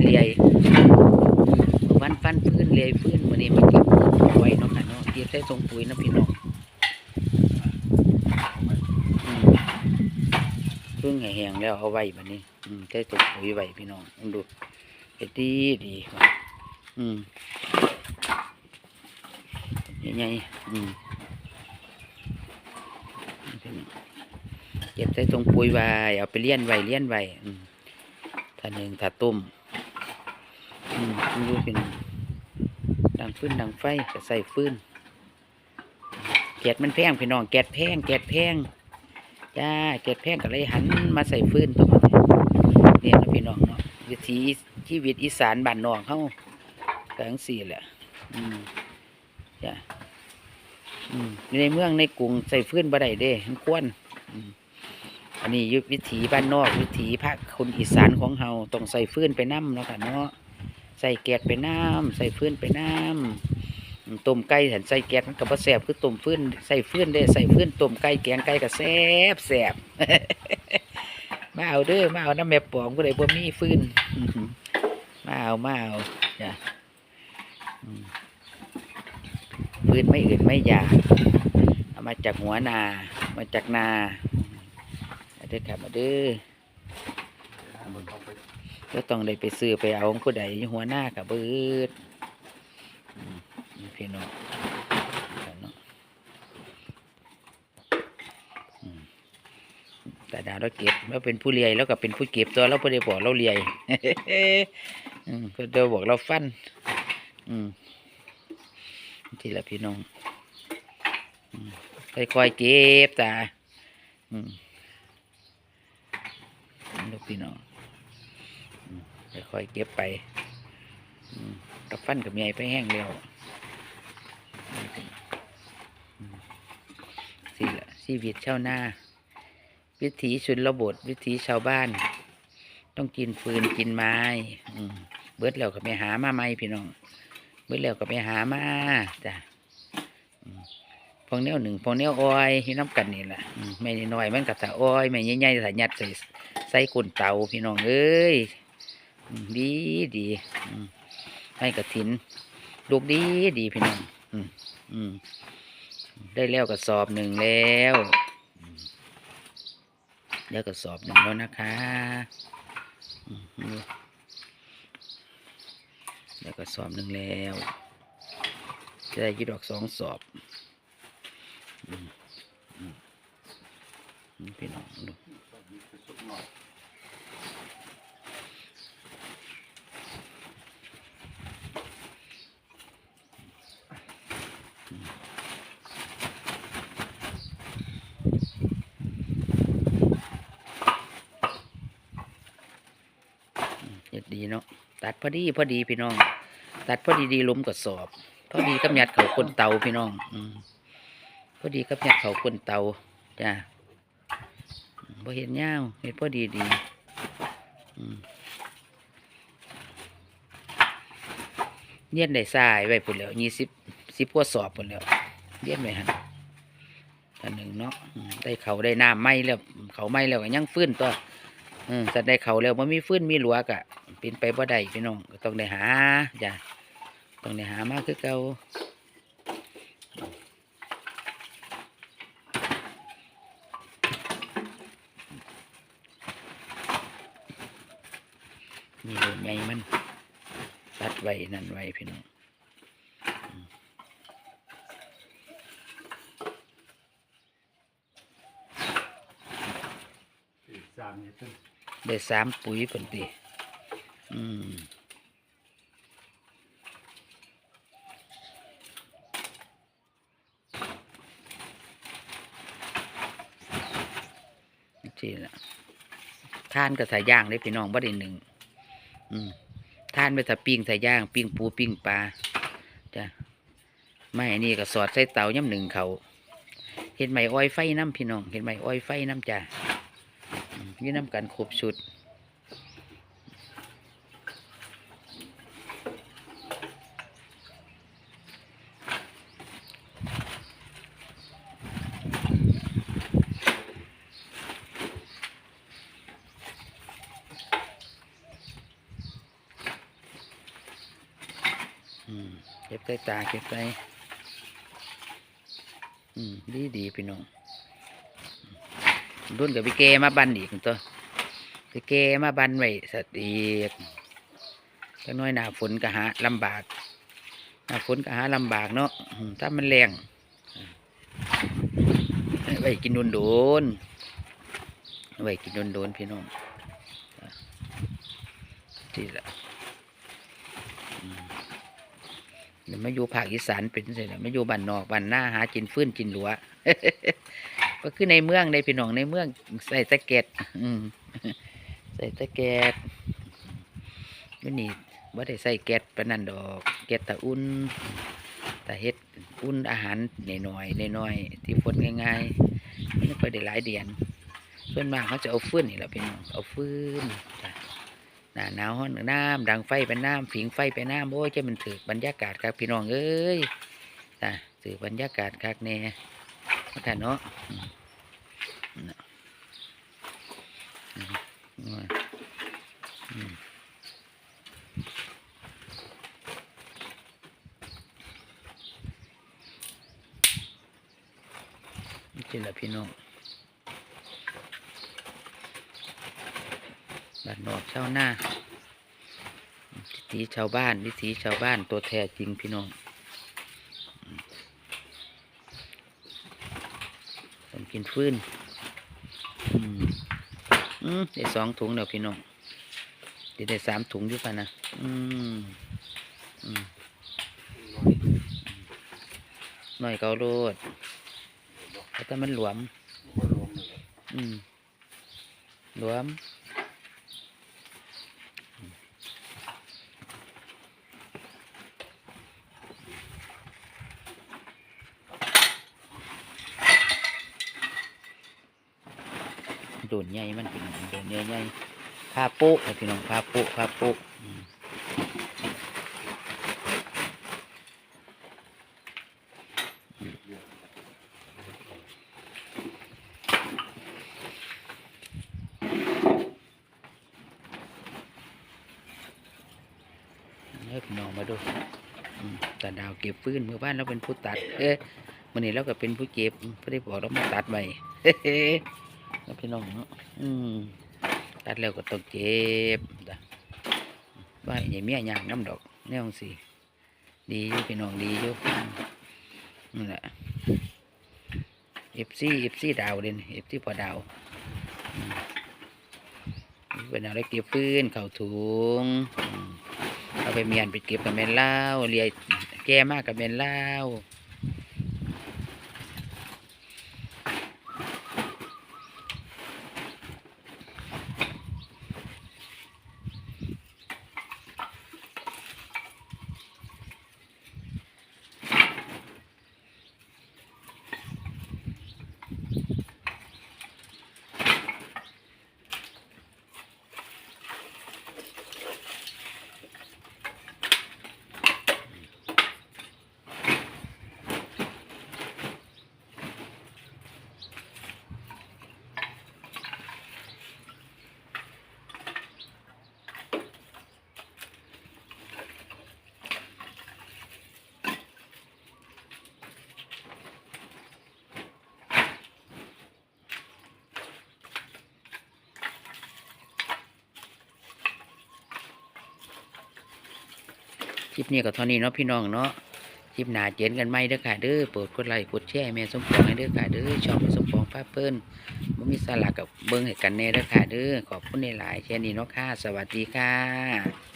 เลียวันฟันพื้นเลียพื้นวันนี้มาเก็บไว้เนาะค่ะเนาะเก็บใส่ทรงปุ๋ยนะพี่น้องอืมเพิ่งแห้งแล้วเอาไว้บัดนี้อืมใส่ทรงปุ๋ยไว้พี่น้องลองดูเฮ็ดดีดีอืมยังไงอืมเก็บใส่ทรงปุ๋ยไว้เอาไปเลี้ยนไว้เลี้ยนไว้อืมถ้าหนึ่งถ้าตุ้ม อืมลองดูพี่น้องดังฟืนดังไฟก็ใส่ฟืนแก๊สมันแพงพี่น้องแก๊สแพงแก๊สแพงจ้าแก๊สแพงก็เลยหันมาใส่ฟืนตัวมันเนี่ยนะพี่น้องเนาะวิถีชีวิตอีสานบ้านนอกเขาก็จังสี่แหละอืมจ้าอืมในเมืองในกรุงใส่ฟืนบ่ได้เด้มันควรอันนี้ยุควิถีบ้านนอก วิถีภาคคนอีสานของเฮาต้องใส่ฟืนไปน้ำเนาะค่ะเนาะ ใส่แก๊สไปน้ำใส่ฟืนไปน้ำอืมต้มไก่เห็นใส่แก๊สมันก็บ่แซ่บคือต้มฟืนใส่ฟืนได้ใส่ฟืนต้มไก่แกงไก่ก็แซ่บแซ่บมาเอาเด้อมาเอาน้ำแม่ปองก็ได้บ่มีฟืนอื้อหือมาเอามาเอาจ้ะอืมฟืนไม่อื่นไม่อยากเอามาจากหัวนา มาจากนามาเด้อครับมาเด้อ ก็ต้องได้ไปซื้อไปเอาของผู้ใดอยู่หัวหน้ากับเบิดพี่น้องแต่ดาวเราเก็บเราเป็นผู้เลียแล้วก็เป็นผู้เก็บตัวเราไม่ได้บอกเราเลียก็เดี๋ยวบอกเราฟัน อืมทีละพี่น้องค่อยๆเก็บตาอืมลูกพี่น้อง ค่อยเก็บไปอืมกับฟันกับใหญ่ไปแห้งเร็วอืมสิละชีวิตชาวนาวิถีชุนระบทวิถีชาวบ้าน ต้องกินฟืนกินไม้เบิดแล้วก็ไปหามาไหมพี่น้อง เบิดแล้วก็ไปหามาจ้ะพองเนี้ยหนึ่งพองเนี้ยอ้อยที่น้ำกันนี่แหละไม่น้อยมันกับตาอ้อยไม่ใหญ่ๆแต่ยัดใส่ใส่กุนเตาพี่น้องเอ้ย ดีดีให้กระถินลูกดีดีพี่น้องได้แล้วกระสอบหนึ่งแล้วแล้วกระสอบหนึ่งแล้วนะคะแล้วกระสอบหนึ่งแล้ว จะได้ยี่ดอกสองสอบ อืมอืมอืมพี่น้องดู เฮ็ ดีเนาะตัดพอดีพอดีพี่น้อง ตัดพอดีดีล้มกระสอบ พอดีกับยัดเขาคนเตาพี่น้องอืพอดีกับยัดเขาคนเตาจ้าพอเห็นยาวเห็นพอดีดีเลี้ยนได้ทรายไว้พุ่นแล้วยี่สิบสิบกว่าสอบพุ่นแล้วเลี้ยนไว้หันอันหนึ่งเนาะได้เขาได้น้ำไหมแล้ว เขาไหมแล้วก็ยังฟื้นตัวอืมสัตว์ได้เขาแล้วมันมีฟื้นมีหลวกอะ เป็นไปบ่ได้พี่น้องก็ต้องได้หาจ้ะต้องได้หามาคือเก่านี่เลยไงมันตัดไว้นั่นไว้พี่น้องอืมสามเนี่ยต้นได้สามปุ๋ยเพิ่นติ อืมนี่ละทานก็ใส่ย่างได้พี่น้องบ่ได้หนึ่งอืมทานไปถ้าปิ้งใส่ย่างปิ้งปูปิ้งปลาจ้ะไม่นนี้ก็สอดใส่เตาย่ำหนึ่งเขาเห็นไหมอ้อยไฟน้ำพี่น้องเห็นไหมอ้อยไฟน้ำจ้ะยี่น้ำกันครบชุด อ เก็ บใส่ตาเก็บใส่อืมดีดีพี่น้องรุ่นกับพี่เกมาบันอีกตัวพี่เกมาบันไว้สัตว์อีกจักหน้อยหนาฝนก็หาลำบากหนาฝนก็หาลำบากเนาะถ้ามันแรงไว้กินโดนโดนๆไว้กินโดนโดนๆพี่น้องที่ละ มาอยู่ภาคอีสานเป็นสิละมาอยู่บ้านนอกบ้านหน้าหาจินฟื้นจินหลัวก็คือในเมืองในพี่น้องในเมืองใส่ตะเก็ดอืมใส่ตะเก็ดไม่นี่ว่าได้ใส่แก๊สปานนันดอกแก๊สตะอุ่นตะเฮ็ดอุ่นอาหารหน่อยๆน้อยๆที่ฟดง่ายๆไม่ค่อยได้หลายเดือนส่วนมากเขาจะเอาฟื้นนี่แหละพี่น้องเอาฟืนจ้ะ น้าหนาวฮ้อนน้ำดังไฟเป็นน้ำผิงไฟเป็นน้ำโอ้ยจะมันถือบรรยากาศครับพี่น้องเอ้ยจ้ะถือบรรยากาศคักแน่ท่านเนาะอืมน่ะอืมอืมนี่เป็นละพี่น้อง บ้านนอกชาวนาวิถีชาวบ้านวิถีชาวบ้านตัวแท้จริงพี่น้องผมกินฟืนอืมอืมได้สองถุงเดี๋ยวพี่น้องเดี๋ยวได้สามถุงอยู่ป่ะนะอืมอืมหน่อยเกาโลดแต่มันหลวมบ่รวมลยอืมหลวม โดนใหญ่มันเป็นโดนใหญ่ใหญ่พาโป๊ะพี่น้องพาโป๊ะพาโป๊ะอืมเฮ้ยพี่น้องมาดูอืมตาดาวเก็บฟืนเมื่อบ้านเราเป็นผู้ตัด เอ้ยวันนี้เราก็เป็นผู้เก็บไม่ได้บอกเรามาตัดใหม่ แล้วพี่น้องเนาะอืมตัดแล้วก็ต้องเก็บจ้ะว่าอย่าเมียยางน้ำดอกแนวสิดีอยู่พี่น้องดีอยู่นั่นแหละเอฟซีเอฟซีดาวเด่นเอฟซีพอดาวเป็นอะไรเก็บฟืนเข่าถุงเอาไปเมียนไปเก็บกับแมนเล่าเลียแก่มากกับแมนเล่า คลิปนี้ก็เท่านี้เนาะพี่น้องเนาะคลิปหนาเจนกันไหมเด้อค่ะเด้อโปรดกดไลค์กดแชร์แม่สมปองให้เด้อค่ะเด้อช่องแม่สมปองพาเพิ่นบ่มีสาระกับเบิ้งให้กันแน่เด้อค่ะเด้อขอบคุณในหลายๆแค่นี้เนาะค่ะ สวัสดีค่ะ